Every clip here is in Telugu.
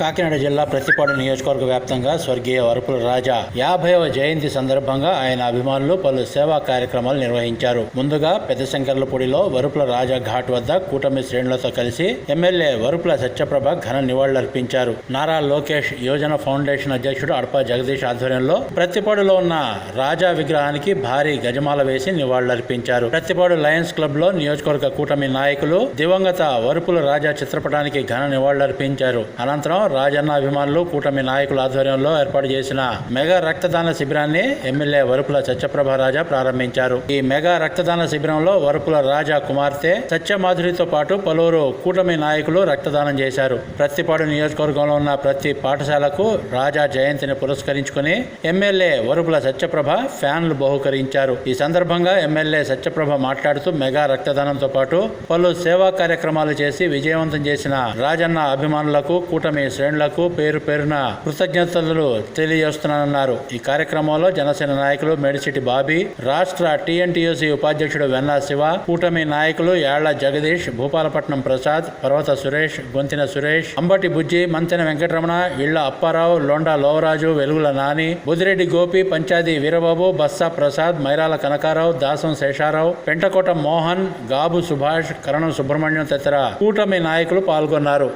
కాకినాడ జిల్లా ప్రతిపాడు నియోజకవర్గ వ్యాప్తంగా స్వర్గీయ వరపుల రాజా యాభైవ జయంతి సందర్భంగా ఆయన అభిమానులు పలు సేవా కార్యక్రమాలు నిర్వహించారు. ముందుగా పెద్ద శంకర్లపూడిలో వరుపుల రాజా ఘాట్ వద్ద కూటమి శ్రేణులతో కలిసి ఎమ్మెల్యే వరుపుల సత్యప్రభ ఘన నివాళులర్పించారు. నారా లోకేష్ యోజన ఫౌండేషన్ అధ్యక్షుడు అడప జగదీష్ ఆధ్వర్యంలో ప్రతిపాడులో ఉన్న రాజా విగ్రహానికి భారీ గజమాల వేసి నివాళులర్పించారు. ప్రతిపాడు లయన్స్ క్లబ్లో నియోజకవర్గ కూటమి నాయకులు దివంగత వరుపుల రాజా చిత్రపటానికి ఘన నివాళులర్పించారు. అనంతరం రాజన్న అభిమానులు కూటమి నాయకుల ఆధ్వర్యంలో ఏర్పాటు చేసిన మెగా రక్తదాన శిబిరాన్ని ఎమ్మెల్యే వరుపుల సత్యప్రభ రాజా ప్రారంభించారు. ఈ మెగా రక్తదాన శిబిరంలో వరుపుల రాజా కుమార్తె సత్యమాధురితో పాటు పలువురు కూటమి నాయకులు రక్తదానం చేశారు. ప్రతిపాడు నియోజకవర్గంలో ఉన్న ప్రతి పాఠశాలకు రాజా జయంతిని పురస్కరించుకుని ఎమ్మెల్యే వరుపుల సత్యప్రభ ఫ్యాన్లు బహుకరించారు. ఈ సందర్భంగా ఎమ్మెల్యే సత్యప్రభ మాట్లాడుతూ మెగా రక్తదానంతో పాటు పలు సేవా కార్యక్రమాలు చేసి విజయవంతం చేసిన రాజన్న అభిమానులకు కూటమి శ్రేణులకు పేరు పేరున కృతజ్ఞతలు తెలియజేస్తున్నానన్నారు. ఈ కార్యక్రమంలో జనసేన నాయకులు మేడిసిటి బాబీ రాష్ట్ర టీఎన్టీయూసీ ఉపాధ్యక్షుడు వెన్నా శివ కూటమి నాయకులు యాళ్ళ జగదీష్ భూపాలపట్నం ప్రసాద్ పర్వత సురేష్ గొంతిన సురేష్ అంబటి బుజ్జి మంతెన వెంకటరమణ ఇళ్ళ అప్పారావు లొండా లోవరాజు వెలుగుల నాని బుదిరెడ్డి గోపి పంచాది వీరబాబు బస్సా ప్రసాద్ మైరాల కనకారావు దాసం శేషారావు పెంటకోట మోహన్ గాబు సుభాష్ కరణం సుబ్రహ్మణ్యం తదితర కూటమి నాయకులు పాల్గొన్నారు.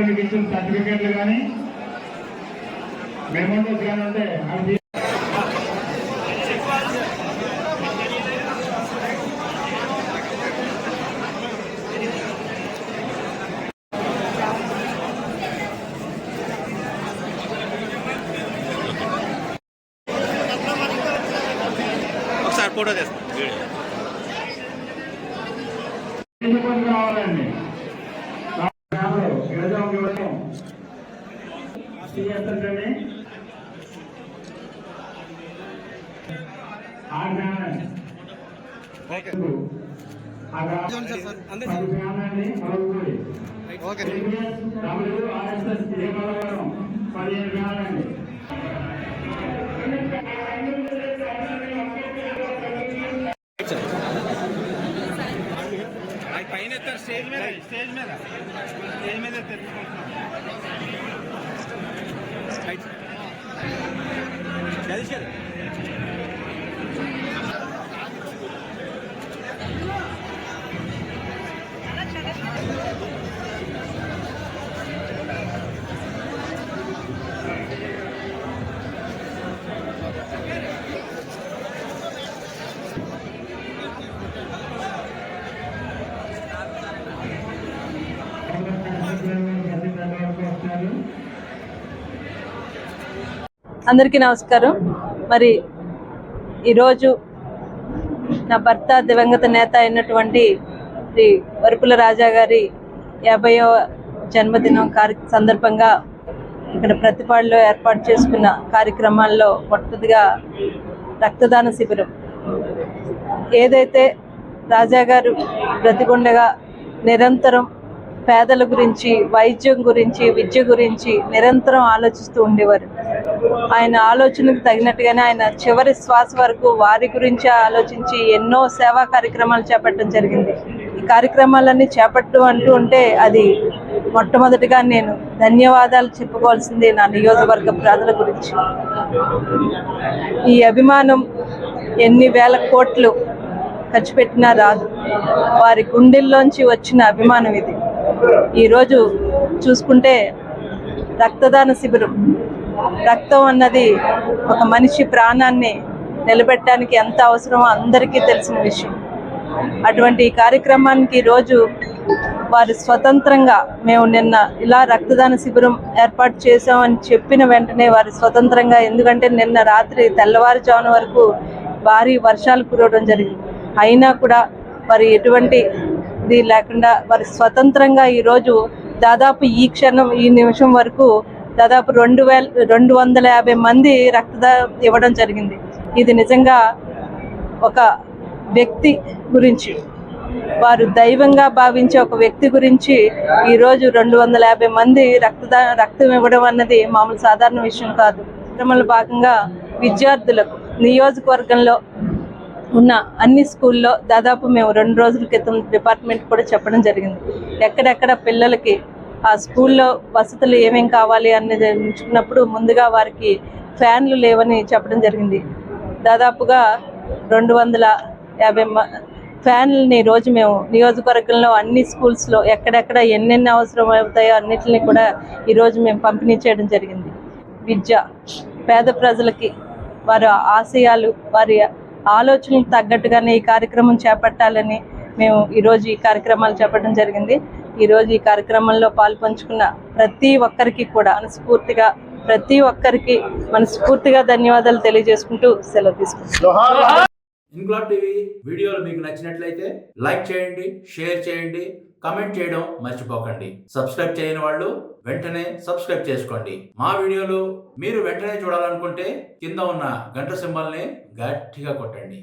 వాళ్ళకి ఇచ్చిన సర్టిఫికేట్లు కానీ మెమోండోస్ కానీ ఉంటే అవి ఒకసారి ఫోటో తీస్తాం రావాలండి? ఏమలవరం పదిహేను గ్రామాలండి పైన ఎత్తారు స్టేజ్ మీద స్టేజ్ మీద స్టేజ్ మీద వస్తారు అందరికీ నమస్కారం. మరి ఈరోజు నా భర్త దివంగత నేత అయినటువంటి శ్రీ వరుపుల రాజా గారి యాభైవ జన్మదినం కార్య సందర్భంగా ఇక్కడ ప్రతిపాడులో ఏర్పాటు చేసుకున్న కార్యక్రమాల్లో మొట్టమొదటిగా రక్తదాన శిబిరం. ఏదైతే రాజా గారు బ్రతికుండగా నిరంతరం పేదల గురించి వైద్యం గురించి విద్య గురించి నిరంతరం ఆలోచిస్తూ ఉండేవారు. ఆయన ఆలోచనకు తగినట్టుగానే ఆయన చివరి శ్వాస వరకు వారి గురించి ఆలోచించి ఎన్నో సేవా కార్యక్రమాలు చేపట్టడం జరిగింది. ఈ కార్యక్రమాలన్నీ చేపట్టు అంటూ ఉంటే అది మొట్టమొదటిగా నేను ధన్యవాదాలు చెప్పుకోవాల్సింది నా నియోజకవర్గ ప్రజల గురించి. ఈ అభిమానం ఎన్ని వేల కోట్లు ఖర్చు పెట్టినా రాదు. వారి గుండెల్లోంచి వచ్చిన అభిమానం ఇది. ఈరోజు చూసుకుంటే రక్తదాన శిబిరం రక్తం అన్నది ఒక మనిషి ప్రాణాన్ని నిలబెట్టడానికి ఎంత అవసరమో అందరికీ తెలిసిన విషయం. అటువంటి కార్యక్రమానికి రోజు వారు స్వతంత్రంగా మేము నిన్న ఇలా రక్తదాన శిబిరం ఏర్పాటు చేసామని చెప్పిన వెంటనే వారు స్వతంత్రంగా ఎందుకంటే నిన్న రాత్రి తెల్లవారుజామున వరకు భారీ వర్షాలు కురవడం జరిగింది. అయినా కూడా వారు ఎటువంటి ఇది లేకుండా వారు స్వతంత్రంగా ఈరోజు దాదాపు ఈ క్షణం ఈ నిమిషం వరకు దాదాపు రెండు వేల రెండు వందల యాభై మంది రక్తదా ఇవ్వడం జరిగింది. ఇది నిజంగా ఒక వ్యక్తి గురించి వారు దైవంగా భావించే ఒక వ్యక్తి గురించి ఈరోజు రెండు వందల యాభై మంది రక్తదా రక్తం ఇవ్వడం అన్నది మామూలు సాధారణ విషయం కాదు. క్రమంలో భాగంగా విద్యార్థులకు నియోజకవర్గంలో ఉన్న అన్ని స్కూల్లో దాదాపు మేము రెండు రోజుల క్రితం డిపార్ట్మెంట్ కూడా చెప్పడం జరిగింది. ఎక్కడెక్కడ పిల్లలకి ఆ స్కూల్లో వసతులు ఏమేం కావాలి అనేది ఎంచుకున్నప్పుడు ముందుగా వారికి ఫ్యాన్లు లేవని చెప్పడం జరిగింది. దాదాపుగా రెండు వందల యాభై ఫ్యాన్లని రోజు మేము నియోజకవర్గంలో అన్ని స్కూల్స్లో ఎక్కడెక్కడ ఎన్నెన్ని అవసరం అవుతాయో అన్నిటిని కూడా ఈరోజు మేము పంపిణీ చేయడం జరిగింది. విద్య పేద ప్రజలకి వారి ఆశయాలు వారి ఆలోచనలకు తగ్గట్టుగానే ఈ కార్యక్రమం చేపట్టాలని మేము ఈరోజు ఈ కార్యక్రమాలు చేపట్టడం జరిగింది. ఈరోజు ఈ కార్యక్రమంలో పాల్పంచుకున్న ప్రతి ఒక్కరికి కూడా మనస్ఫూర్తిగా ప్రతి ఒక్కరికి మనస్ఫూర్తిగా ధన్యవాదాలు తెలియజేసుకుంటూ సెలవు తీసుకుంటాం ఇన్క్లాబ్ టీవీ వీడియోలు మీకు నచ్చినట్లయితే లైక్ చేయండి షేర్ చేయండి కమెంట్ చేయడం మర్చిపోకండి. సబ్స్క్రైబ్ చేయని వాళ్ళు వెంటనే సబ్స్క్రైబ్ చేసుకోండి. మా వీడియోలు మీరు వెంటనే చూడాలనుకుంటే కింద ఉన్న గంట సింబల్ని గట్టిగా కొట్టండి.